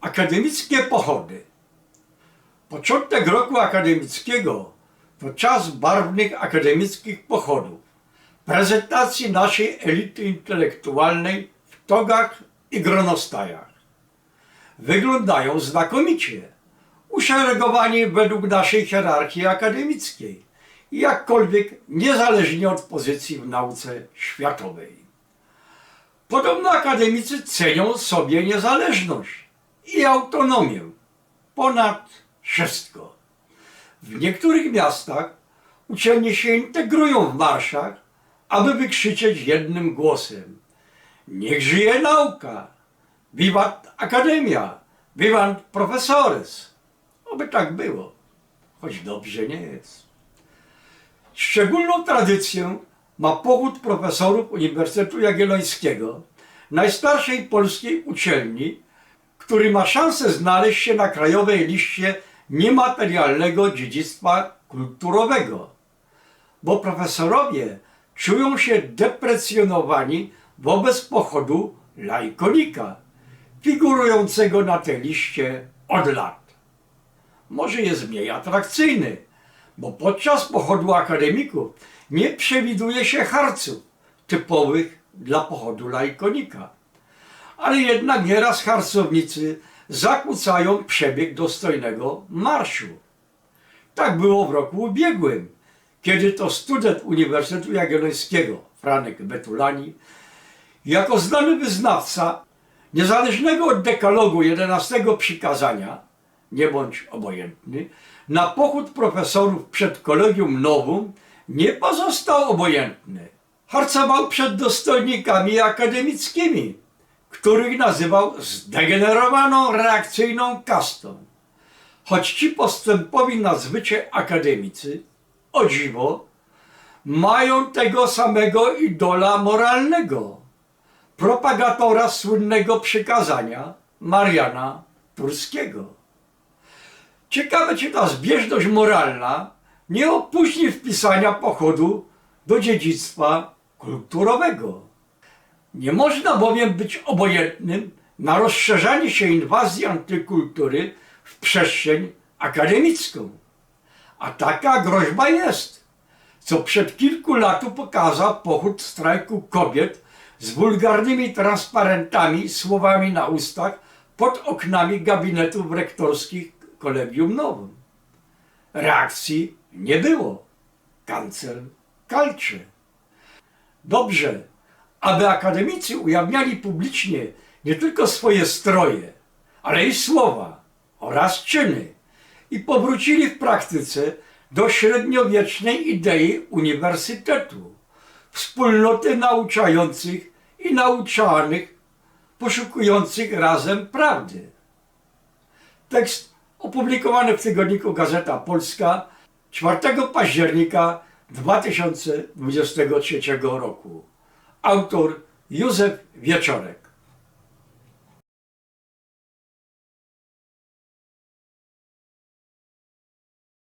Akademickie pochody. Początek roku akademickiego to czas barwnych akademickich pochodów, prezentacji naszej elity intelektualnej w togach i gronostajach. Wyglądają znakomicie, uszeregowani według naszej hierarchii akademickiej, jakkolwiek niezależnie od pozycji w nauce światowej. Podobno akademicy cenią sobie niezależność i autonomię ponad wszystko. W niektórych miastach uczelnie się integrują w marszach, aby wykrzyczeć jednym głosem. Niech żyje nauka! Wiwat Akademia! Wiwat Profesores! Oby tak było, choć dobrze nie jest. Szczególną tradycję ma pochód profesorów Uniwersytetu Jagiellońskiego, najstarszej polskiej uczelni, który ma szansę znaleźć się na krajowej liście niematerialnego dziedzictwa kulturowego, bo profesorowie czują się deprecjonowani wobec pochodu lajkonika, figurującego na tej liście od lat. Może jest mniej atrakcyjny, bo podczas pochodu akademików nie przewiduje się harców typowych dla pochodu lajkonika. Ale jednak nieraz harcownicy zakłócają przebieg dostojnego marszu. Tak było w roku ubiegłym, kiedy to student Uniwersytetu Jagiellońskiego Franek Betulani jako znany wyznawca niezależnego od dekalogu 11 przykazania, nie bądź obojętny, na pochód profesorów przed kolegium nowum nie pozostał obojętny. Harcował przed dostojnikami akademickimi, których nazywał zdegenerowaną reakcyjną kastą. Choć ci postępowi nazwycie akademicy, o dziwo, mają tego samego idola moralnego, propagatora słynnego przykazania Mariana Turskiego. Ciekawe, czy ta zbieżność moralna nie opóźni wpisania pochodu do dziedzictwa kulturowego. Nie można bowiem być obojętnym na rozszerzanie się inwazji antykultury w przestrzeń akademicką. A taka groźba jest, co przed kilku laty pokazał pochód strajku kobiet z wulgarnymi transparentami, słowami na ustach pod oknami gabinetów rektorskich Kolegium Nowym. Reakcji nie było. Kancel kalczy. Dobrze, aby akademicy ujawniali publicznie nie tylko swoje stroje, ale i słowa oraz czyny i powrócili w praktyce do średniowiecznej idei uniwersytetu, wspólnoty nauczających i nauczanych, poszukujących razem prawdy. Tekst opublikowany w tygodniku Gazeta Polska 4 października 2023 roku. Autor Józef Wieczorek.